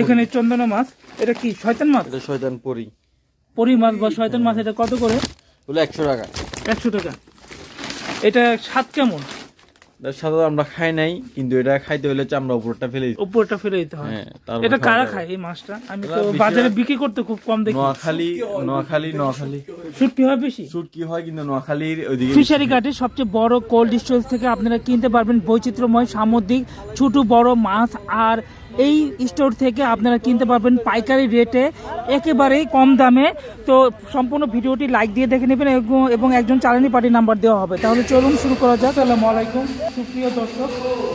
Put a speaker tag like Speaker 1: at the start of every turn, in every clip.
Speaker 1: এখানে চন্দনা মাছ এটা কি শয়তান মাছ?
Speaker 2: এটা শয়তান পরি।
Speaker 1: পরি মাছ বা শয়তান মাছ এটা কত করে?
Speaker 2: বলে একশো টাকা।
Speaker 1: একশো টাকা। এটা স্বাদ কেমন?
Speaker 2: সাথে আমরা খাই নাই কিন্তু এটা খাইতে হলে চামড়া উপরটা ফেলে দিতে
Speaker 1: উপরটা ফেলে দিতে হয়।
Speaker 2: হ্যাঁ,
Speaker 1: এটা কারা খায় এই মাছটা? আমি তো বাজারে বিক্রি করতে খুব কম দেখি।
Speaker 2: নোয়াখালী নোয়াখালী নোয়াখালী।
Speaker 1: শুটকি হয় বেশি?
Speaker 2: শুট কি হয় কিন্তু নোয়াখালীর ওইদিকে
Speaker 1: ফিশারি ঘাটের সবচেয়ে বড় কোল্ড স্টোরেজ থেকে আপনারা কিনতে পারবেন বৈচিত্র্যময় সামুদ্রিক ছোট বড় মাছ আর এই স্টোর থেকে আপনারা কিনতে পারবেন পাইকারি রেটে একেবারেই কম দামে। তো সম্পূর্ণ ভিডিওটি লাইক দিয়ে দেখে নেবেন এবং- একজন চালানি পার্টি নাম্বার দেওয়া হবে। তাহলে চলুন শুরু করা যাক। আসসালামু আলাইকুম, সুপ্রিয় দর্শক,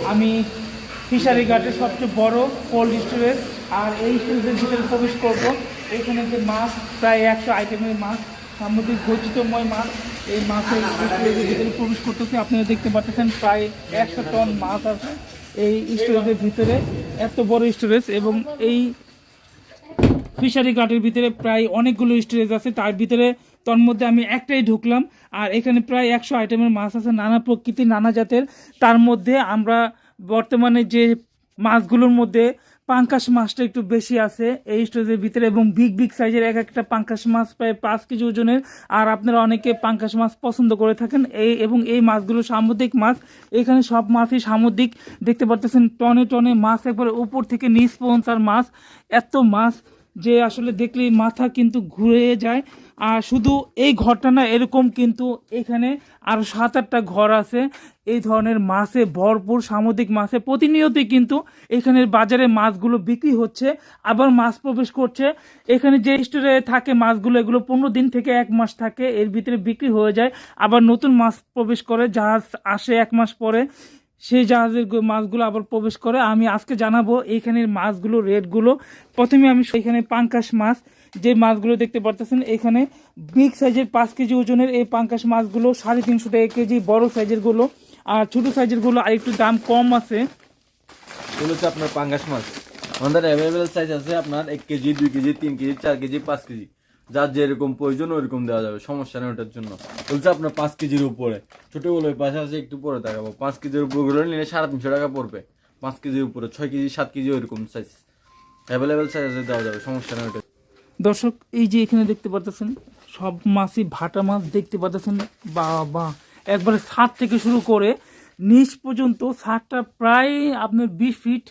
Speaker 1: আমি ফিশারি ঘাটের সবচেয়ে বড় কোল্ড স্টোরেজ আর এই স্টোরেজের ভিতরে প্রবেশ করব। এখানে যে মাছ, প্রায় একশো আইটেমের মাছ সামুদ্রিক বৈচিত্র্যময় মাছ, এই মাছের স্টোরেজের ভিতরে প্রবেশ করতেছে। আপনারা দেখতে পাচ্ছেন প্রায় একশো টন মাছ আছে এই স্টোরেজের ভিতরে। এত বড় স্টোরেজ এবং এই ফিশারি ঘাটের ভিতরে প্রায় অনেকগুলো স্টোরেজ আছে। তার ভিতরে তোর মধ্যে আমি একটাই ঢুকলাম, আর এখানে প্রায় একশো আইটেমের মাছ আছে, নানা প্রকৃতি নানা জাতের। তার মধ্যে আমরা বর্তমানে যে মাছগুলোর মধ্যে পাঙ্কাশ মাছটা একটু বেশি আছে এই স্টোরেজের ভিতরে এবং বিগ বিগ সাইজের এক একটা পাঙ্কাশ মাছ, প্রায় পাঁচ কেজি ওজনের। আর আপনারা অনেকে পাঙ্কাশ মাছ পছন্দ করে থাকেন। এই এবং এই মাছগুলো সামুদ্রিক মাছ। এখানে সব মাছই সামুদ্রিক। দেখতে পারতেছেন, টনে টনে মাছ একবারে উপর থেকে নিচ আর মাছ। এত মাছ যে আসলে দেখলেই মাথা কিন্তু ঘুরে যায়। আর শুধু এই ঘরটা না, এরকম কিন্তু এখানে আরও সাত আটটা ঘর আছে। এই ধরনের মাছে ভরপুর সামুদ্রিক মাছে। প্রতিনিয়তই কিন্তু এখানের বাজারে মাছগুলো বিক্রি হচ্ছে, আবার মাছ প্রবেশ করছে। এখানে যে স্টোরে থাকে মাছগুলো, এগুলো পনেরো দিন থেকে এক মাস থাকে, এর ভিতরে বিক্রি হয়ে যায়। আবার নতুন মাছ প্রবেশ করে জাহাজ আসে এক মাস পরে। সেই জাহাজের মাছগুলো আবার প্রবেশ করে। আমি আজকে জানাব এইখানের মাছগুলো, রেটগুলো। প্রথমে আমি এখানে পাঙ্কাশ মাছ, যে মাছগুলো দেখতে পারতেছেন এখানে বিগ সাইজের পাঁচ কেজি ওজনের এই পাঙ্কাশ মাছগুলো, সাড়ে তিনশো টাকা কেজি, বড় সাইজেরগুলো। আর ছোট সাইজেরগুলো আর একটু দাম কম আছে।
Speaker 2: এগুলো আপনার পাঙ্গাস মাছ। আমাদের অ্যাভেলেবেল সাইজ আছে আপনার এক কেজি, দুই কেজি, তিন কেজি, চার কেজি, পাঁচ কেজি। যার যেরকম প্রয়োজন ওইরকম দেওয়া যাবে। সমস্যা নেই ওটার জন্য। বলছে আপনার পাঁচ কেজির উপরে। ছোটগুলো ওই পাশে আছে, একটু পরে দেখাবো। পাঁচ কেজির উপরে গুলো নিলে সাড়ে তিনশো টাকা পড়বে। পাঁচ কেজির উপরে। ছয় কেজি, সাত কেজি ওইরকম সাইজ অ্যাভেলেবেল সাইজ দেওয়া যাবে, সমস্যা নেই ওটা
Speaker 1: দর্শক, এই যে এখানে দেখতে পাচ্ছেন সব মাছই ভাটা মাছ দেখতে পাচ্ছেন বা বা একবারে ছাদ থেকে শুরু করে নিচ পর্যন্ত ছাদটা প্রায় আপনার বিশ ফিট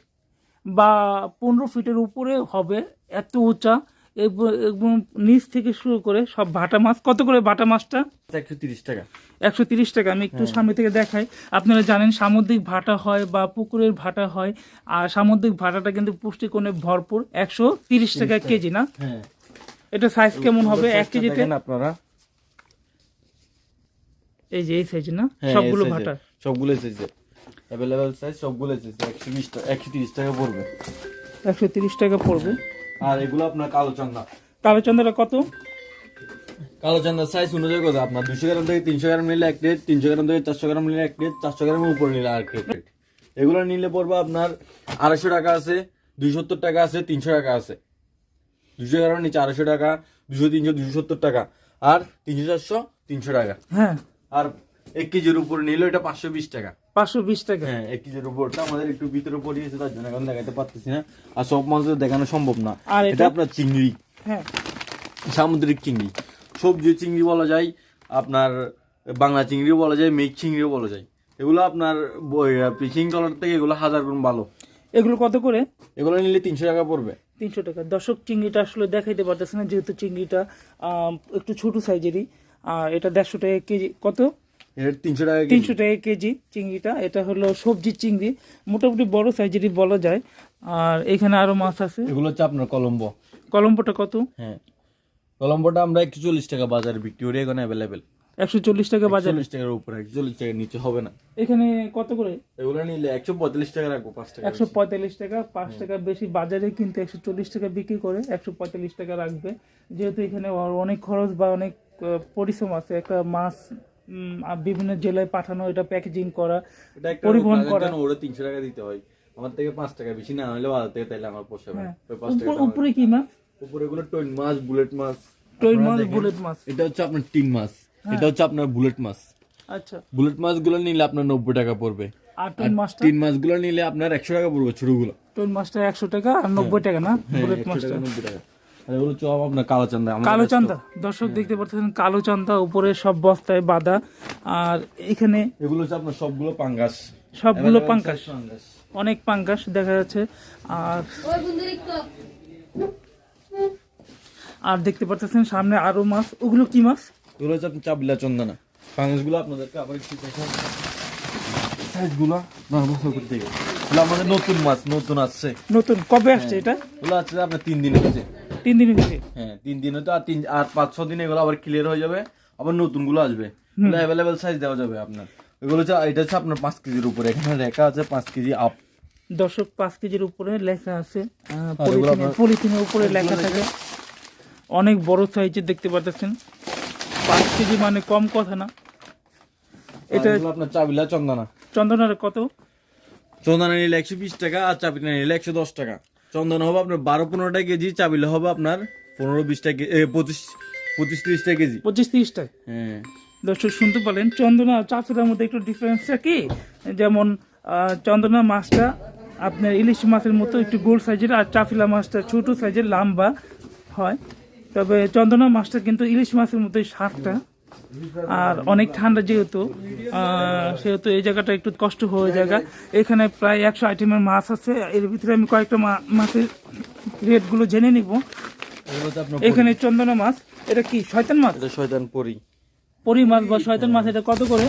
Speaker 1: বা পনেরো ফিটের উপরে হবে, এত উঁচা। এবং- নিচ থেকে শুরু করে সব ভাটা মাছ কত করে ভাটা মাছটা?
Speaker 2: একশো তিরিশ টাকা।
Speaker 1: একশো তিরিশ টাকা আমি একটু সামনে থেকে দেখাই। আপনারা জানেন সামুদ্রিক ভাটা হয় বা পুকুরের ভাটা হয় আর সামুদ্রিক ভাটাটা কিন্তু পুষ্টিকোণে ভরপুর। একশো তিরিশ টাকা কেজি না?
Speaker 2: হ্যাঁ।
Speaker 1: এটা সাইজ কেমন হবে? এক কেজিতে?
Speaker 2: আপনারা।
Speaker 1: এই যে এই সাইজ না?
Speaker 2: হ্যাঁ,
Speaker 1: সবগুলো ভাটা।
Speaker 2: সবগুলো সাইজে অ্যাভেলেবেল সাইজ সবগুলো সাইজ একশো বিশ টাকা একশো তিরিশ টাকা পড়বে।
Speaker 1: একশো তিরিশ টাকা পড়বে।
Speaker 2: আর এগুলো আপনার কালো চান্দা।
Speaker 1: কালো চন্দ্রা কত?
Speaker 2: কালো চান্দার সাইজ অনুযায়ী কথা আপনার দুশো গ্রাম থেকে তিনশো গ্রাম নিলে এক রেট তিনশো গ্রাম থেকে চারশো গ্রাম নিলে এক রেট চারশো গ্রামের উপরে নিলে আর রেট এগুলো নিলে পড়বে আপনার আড়াইশো টাকা আছে সত্তর টাকা আছে তিনশো টাকা আছে। দুশো গ্রাম নিচে আড়াইশো টাকা দুশো তিনশো দুশো সত্তর টাকা। আর তিনশো চারশো তিনশো টাকা।
Speaker 1: হ্যাঁ।
Speaker 2: আর এক কেজির উপরে নিলে এটা পাঁচশো বিশ টাকা।
Speaker 1: পাঁচশো বিশ টাকা?
Speaker 2: হ্যাঁ এক কেজির উপরটা আমাদের একটু ভিতরে পড়িয়েছে তার জন্য এখন দেখাতে পারতেছি না। আর সব মাছ দেখানো সম্ভব না।
Speaker 1: আর
Speaker 2: এটা আপনার চিংড়ি।
Speaker 1: হ্যাঁ।
Speaker 2: সামুদ্রিক চিংড়ি। সবজি চিংড়ি বলা যায় আপনার বাংলা চিংড়িও বলা যায় মেঘ চিংড়িও বলা যায়। এগুলো আপনার ফিশিং ট্রলার থেকে এগুলো হাজার গুণ ভালো।
Speaker 1: এগুলো কত করে?
Speaker 2: এগুলো নিলে তিনশো টাকা পড়বে।
Speaker 1: তিনশো টাকা। দর্শক চিংড়িটা আসলে দেখাইতে পারতেছে না যেহেতু চিংড়িটা একটু ছোট সাইজেরই আর এটা দেড়শো টাকা কেজি। কত?
Speaker 2: তিনশো টাকা।
Speaker 1: তিনশো টাকা কেজি চিংড়িটা এটা হলো সবজি চিংড়ি। মোটামুটি বড় সাইজেরই বলা যায়। আর এখানে আরও মাছ আছে।
Speaker 2: এগুলো হচ্ছে আপনার কলম্বো।
Speaker 1: কলম্বোটা কত?
Speaker 2: হ্যাঁ। কলম্বোটা আমরা একশো চল্লিশ টাকা বাজারে বিক্রি করি এখন অ্যাভেলেবেল
Speaker 1: একশো চল্লিশ টাকা বাজার?
Speaker 2: চল্লিশ টাকার উপরে একশো চল্লিশ টাকার নিচে হবে না।
Speaker 1: এখানে কত করে?
Speaker 2: এগুলো নিলে একশো পঁয়তাল্লিশ টাকা রাখব পাঁচ টাকা
Speaker 1: একশো পঁয়তাল্লিশ টাকা পাঁচ টাকা বেশি বাজারে কিন্তু একশো চল্লিশ টাকা বিক্রি করে একশো পঁয়তাল্লিশ টাকা রাখবে। যেহেতু এখানে অনেক খরচ বা অনেক পরিশ্রম আছে একটা মাছ বিভিন্ন জেলায় পাঠানো এটা প্যাকেজিং করা পরিবহন করা।
Speaker 2: ওরা তিনশো টাকা দিতে হয়। আমার থেকে পাঁচ টাকা বেশি না হলে বাজার থেকে তাইলে আমার পোষাবে
Speaker 1: হ্যাঁ। উপরে কি মাছ?
Speaker 2: উপরে এগুলো টইন মাছ বুলেট মাছ।
Speaker 1: টই
Speaker 2: আপনারা
Speaker 1: মাছ বুলেট মাছ।
Speaker 2: এটা হচ্ছে আপনার টিন মাছ। এটা হচ্ছে আপনার বুলেট মাছ।
Speaker 1: আচ্ছা।
Speaker 2: বুলেট মাছগুলো নিলে আপনার নব্বই টাকা পড়বে।
Speaker 1: আর টোন মাছটা?
Speaker 2: তিন মাছগুলো নিলে আপনার একশো টাকা পড়বে ছোটগুলো।
Speaker 1: টোন মাছটা একশো টাকা আর নব্বই টাকা না?
Speaker 2: হ্যাঁ
Speaker 1: বুলেট মাছটা।
Speaker 2: নব্বই টাকা। আপনার কালো চান্দা আমাদের
Speaker 1: কালো
Speaker 2: কাছে
Speaker 1: চান্দা। দর্শক দেখতে পাচ্ছেন কালো চান্দা উপরে সব বস্তায় বাঁধা। আর এখানে
Speaker 2: এগুলো হচ্ছে আপনার সবগুলো পাঙ্গাস।
Speaker 1: সবগুলো
Speaker 2: Available
Speaker 1: পাঙ্কাশ
Speaker 2: size পাঙ্গাস।
Speaker 1: অনেক পাঙ্কাশ দেখা যাচ্ছে। আর আর দেখতে পাচ্ছেন সামনে আরও মাছ। ওগুলো কি মাছ?
Speaker 2: হচ্ছে আপনার চাবিলা চন্দনা। পাঙ্গাসগুলো আপনাদেরকে আবার একটু দেখান সাইজগুলো না বছর করতে গেলে আমাদের নতুন মাছ নতুন আসছে।
Speaker 1: নতুন। কবে আসছে এটা?
Speaker 2: এগুলো আছে আপনার তিন দিন হচ্ছে
Speaker 1: তিন দিন হয়েছে
Speaker 2: হ্যাঁ তিন দিন হতে আর তিন আর পাঁচ ছ দিন এগুলো আবার ক্লিয়ার হয়ে যাবে আবার নতুনগুলো আসবে অ্যাভেলেবেল সাইজ দেওয়া যাবে আপনার। এগুলো হচ্ছে এটা হচ্ছে আপনার পাঁচ কেজির উপরে এখানে রেখা আছে পাঁচ কেজি আপ
Speaker 1: দর্শক পাঁচ কেজির উপরে লেখা আছে পলিথিনের উপরে লেখা থাকে। অনেক বড় সাইজের দেখতে পাচ্ছেন পাঁচ কেজি মানে কম কথা না। এটা
Speaker 2: এটা আপনার চাবিলা চন্দনা।
Speaker 1: চন্দনার কত?
Speaker 2: চন্দনা নিলে একশো বিশ টাকা আর চাবিলা নিলে একশো দশ টাকা। চন্দনা হবে আপনার বারো পনেরোটা কেজি চাবিলা হবে আপনার পনেরো বিশটা পঁচিশ পঁচিশ তিরিশ টাকা কেজি।
Speaker 1: পঁচিশ তিরিশটায়?
Speaker 2: হ্যাঁ।
Speaker 1: দর্শক শুনতে পারলেন চন্দনা আর চাষের মধ্যে একটু ডিফারেন্সটা কি? যেমন চন্দনা মাছটা আপনার ইলিশ মাছের মতো একটু গোল সাইজের আর চাফিলা মাছটা ছোট সাইজের লম্বা হয়। তবে চন্দনা মাছটা কিন্তু ইলিশ মাছের মতোই স্বাদটা আর অনেক ঠান্ডা যেহেতু সেহেতু এই জায়গাটা একটু কষ্ট হয়ে জায়গা। এখানে প্রায় একশো আইটেমের মাছ আছে। এর ভিতরে আমি কয়েকটা মাছের রেটগুলো জেনে নিব। এখানে চন্দনা মাছ এটা কি শয়তান মাছ?
Speaker 2: এটা শয়তান পরি।
Speaker 1: পরি মাছ বা শয়তান মাছ এটা কত করে?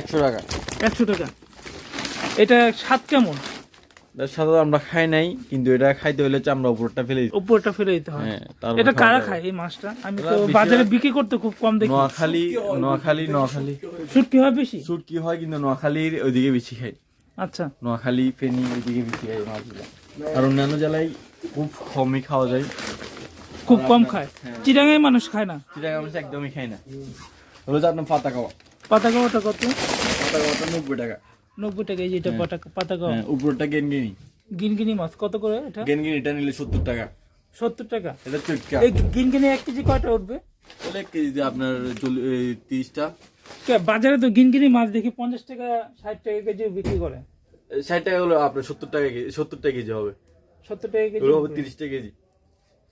Speaker 2: একশো টাকা।
Speaker 1: একশো টাকা। এটা স্বাদ কেমন?
Speaker 2: সাথে আমরা খাই নাই কিন্তু এটা খাইতে হলে আমরা উপরটা ফেলে
Speaker 1: উপরটা ফেলে দিতে হয়।
Speaker 2: হ্যাঁ
Speaker 1: এটা কারা খায় এই মাছটা? আমি তো বাজারে বিক্রি করতে খুব কম দেখি।
Speaker 2: নোয়াখালী নোয়াখালী নোয়াখালী।
Speaker 1: শুটকি হয় বেশি?
Speaker 2: শুটকি হয় কিন্তু নোয়াখালীর ওইদিকে বেশি খাই
Speaker 1: আচ্ছা।
Speaker 2: নোয়াখালী ফেনী ওইদিকে বেশি খাই মাছগুলো আর অন্যান্য জেলায় খুব কমই খাওয়া যায়।
Speaker 1: খুব কম খায়? চিরাঙায় মানুষ খায় না?
Speaker 2: চিটাগাং মানুষ একদমই খাই না। যে আপনার পাতা খাওয়া
Speaker 1: পাতা খাওয়াটা কত?
Speaker 2: পাতা খাওয়াটা নব্বই টাকা।
Speaker 1: নব্বই টাকা এই যেটা পাতা পাতা
Speaker 2: হ্যাঁ উপরটা গেনগিনি।
Speaker 1: গিনগিনি মাছ কত করে এটা?
Speaker 2: নিলে সত্তর টাকা।
Speaker 1: সত্তর টাকা?
Speaker 2: এটা চুটকা।
Speaker 1: এই গিনগিনি এক কেজি উঠবে?
Speaker 2: তাহলে কেজিতে আপনার তিরিশটা।
Speaker 1: বাজারে তো গিনগিনি মাছ দেখি পঞ্চাশ টাকা ষাট টাকা কেজি বিক্রি করে।
Speaker 2: ষাট টাকা হলো আপনার সত্তর টাকা কেজি সত্তর টাকা কেজি হবে।
Speaker 1: সত্তর টাকা কেজি
Speaker 2: হবে তিরিশ টাকা কেজি।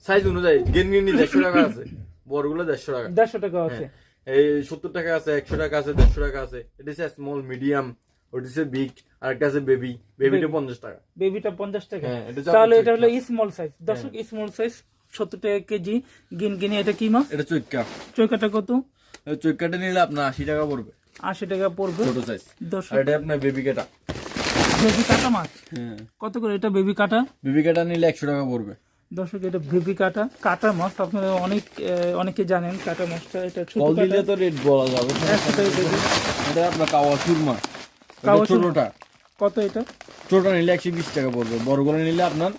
Speaker 2: সাইজ অনুযায়ী গেনগিনি দেড়শো টাকা আছে বড়গুলো দেড়শো টাকা।
Speaker 1: দেড়শো টাকা আছে।
Speaker 2: এই সত্তর টাকা আছে একশো টাকা আছে দেড়শো টাকা আছে। এটা স্মল মিডিয়াম ওটা হচ্ছে বিগ আর একটা আছে বেবি বেবিটা পঞ্চাশ টাকা।
Speaker 1: বেবিটা পঞ্চাশ টাকা।
Speaker 2: হ্যাঁ,
Speaker 1: তাহলে এটা হলো স্মল সাইজ দর্শক স্মল সাইজ সত্তর টাকা কেজি গিনগিনি এটা কি মাছ
Speaker 2: এটা চৈক্কা
Speaker 1: চৌকাটা কত?
Speaker 2: চৈক্কাটা নিলে আপনার আশি টাকা পড়বে।
Speaker 1: আশি টাকা পড়বে।
Speaker 2: ছোট সাইজ
Speaker 1: দর্শক
Speaker 2: এটা আপনার বেবি কাটা।
Speaker 1: বেবি কাটা মাছ
Speaker 2: হ্যাঁ।
Speaker 1: কত করে এটা বেবি কাটা?
Speaker 2: বেবি কাটা নিলে একশো টাকা পড়বে।
Speaker 1: দর্শক এটা বেবি কাটা। কাটা মাছ আপনারা অনেক অনেকে জানেন কাটা মাছটা এটা ছোট
Speaker 2: দিলে তো রেট বলা যাবে এটা আপনার কাওয়া সুরমা। ছোটটা।
Speaker 1: কত এটা?
Speaker 2: ছোটটা নিলে একশো বিশ টাকা পড়বে বড়গুলো নিলে আপনার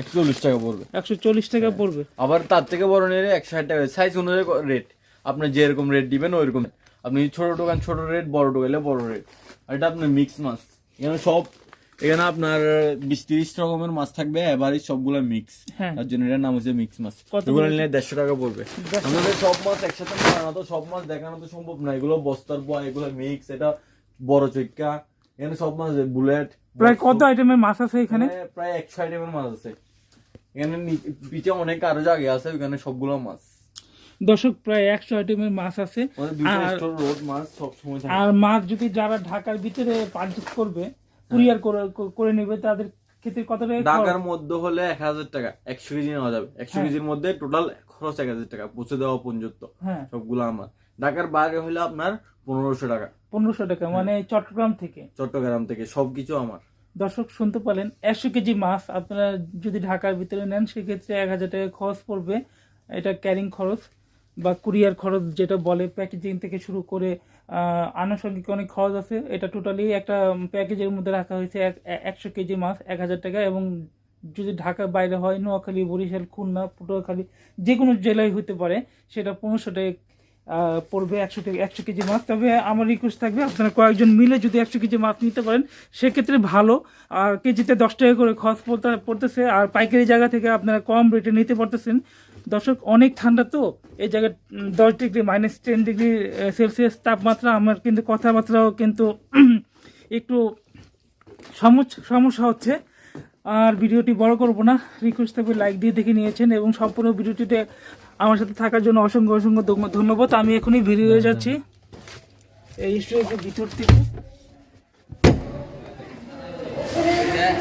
Speaker 2: একশো চল্লিশ টাকা পড়বে।
Speaker 1: একশো চল্লিশ টাকা পড়বে।
Speaker 2: আবার তার থেকে বড় নিলে একশো ষাট টাকা সাইজ অনুযায়ী রেট আপনি যেরকম রেট দিবেন ওইরকম। আপনি ছোট দোকান ছোট রেট বড় দোকানে বড় রেট আর এটা আপনার মিক্স মাছ। এখানে সব এখানে আপনার বিশ তিরিশ রকমের মাছ থাকবে এবারই সবগুলো মিক্স
Speaker 1: হ্যাঁ।
Speaker 2: তার জন্য এটার নাম হচ্ছে মিক্স মাছ। এগুলো নিলে দেড়শো টাকা পড়বে। আমাদের সব মাছ একসাথে দেখানো তো সব মাছ দেখানো তো সম্ভব না। এগুলো বস্তার পর এগুলো মিক্স এটা বড় চৈক্কা এখানে সব মাছ আছে বুলেট
Speaker 1: প্রায় কত আইটেমের মাছ আছে এখানে?
Speaker 2: এখানে প্রায় একশো আইটেমের মাছ আছে। এখানে পিছে অনেক আরও জায়গা আছে ওখানে সবগুলো মাছ।
Speaker 1: দর্শক প্রায় একশো আইটেমের মাছ আছে। আর
Speaker 2: মাছ
Speaker 1: যদি যারা ঢাকার ভিতরে পারচেস করবে কুরিয়ার করে নেবে তাদের ক্ষেত্রে কত টাকা
Speaker 2: ঢাকার মধ্যে হলে এক হাজার টাকা একশো কেজি নেওয়া যাবে। একশো
Speaker 1: হ্যাঁ।
Speaker 2: কেজির মধ্যে টোটাল খরচ এক হাজার টাকা পৌঁছে দেওয়া পর্যন্ত।
Speaker 1: হ্যাঁ।
Speaker 2: সবগুলো আমার। ঢাকার বাইরে হলে আপনার পনেরোশো টাকা।
Speaker 1: পনেরোশো টাকা মানে চট্টগ্রাম থেকে।
Speaker 2: চট্টগ্রাম থেকে সবকিছু আমার।
Speaker 1: দর্শক শুনতে পারলেন একশো কেজি মাছ আপনারা যদি ঢাকার ভিতরে নেন সেক্ষেত্রে এক হাজার টাকা খরচ পড়বে। এটা ক্যারিং খরচ বা কুরিয়ার খরচ যেটা বলে প্যাকেজিং থেকে শুরু করে আনুষঙ্গিক অনেক খরচ আছে। এটা টোটালি একটা প্যাকেজের মধ্যে রাখা হয়েছে এক- একশো কেজি মাছ এক হাজার টাকা এবং যদি ঢাকার বাইরে হয় নোয়াখালী বরিশাল খুলনা পটুয়াখালী যে কোনো জেলায় হতে পারে সেটা পনেরোশো টাকা পড়বে একশো থেকে একশো কেজি মাছ। তবে আমার রিকোয়েস্ট থাকবে আপনারা কয়েকজন মিলে যদি একশো কেজি মাছ নিতে পারেন, সেক্ষেত্রে ভালো। আর কেজিতে দশ টাকা করে খরচ পড়তে পড়তেছে, আর পাইকারি জায়গা থেকে আপনারা কম রেটে নিতে পারতেছেন। দর্শক, অনেক ঠান্ডা তো, এই জায়গায় দশ degree minus ten degree Celsius তাপমাত্রা, আমার কিন্তু কথাবার্তাও কিন্তু একটু সমস্যা সমস্যা হচ্ছে। আর ভিডিওটি বড় করব না। রিকোয়েস্ট থাকবে লাইক দিয়ে দেখে নিয়েছেন এবং সম্পূর্ণ ভিডিওটিতে আমার সাথে থাকার জন্য অসংখ্য অসংখ্য ধন্যবাদ। আমি এখনই ভিডিও যাচ্ছি। এই ভিতর থেকে।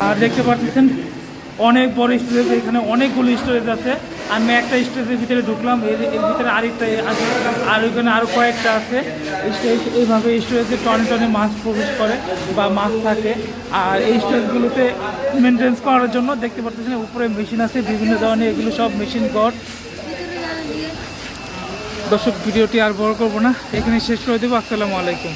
Speaker 1: আর দেখতে পাচ্ছেন, অনেক বড় স্টোরেজ এখানে, অনেকগুলো স্টোরেজ আছে। আমি একটা স্টেজের ভিতরে ঢুকলাম এর ভিতরে আরেকটা আছে, আর ওইখানে আরও কয়েকটা আছে। স্টেজ এইভাবে স্টোরেজে টনে টনে মাছ প্রবেশ করে বা মাছ থাকে। আর এই স্টোরেজগুলোতে মেনটেন্স করার জন্য দেখতে পাচ্ছেন উপরে মেশিন আছে, বিভিন্ন ধরনের এগুলো সব মেশিন গড দর্শক, ভিডিওটি আর বড় করব না। এখানে শেষ করে দেবো। আসসালামু আলাইকুম।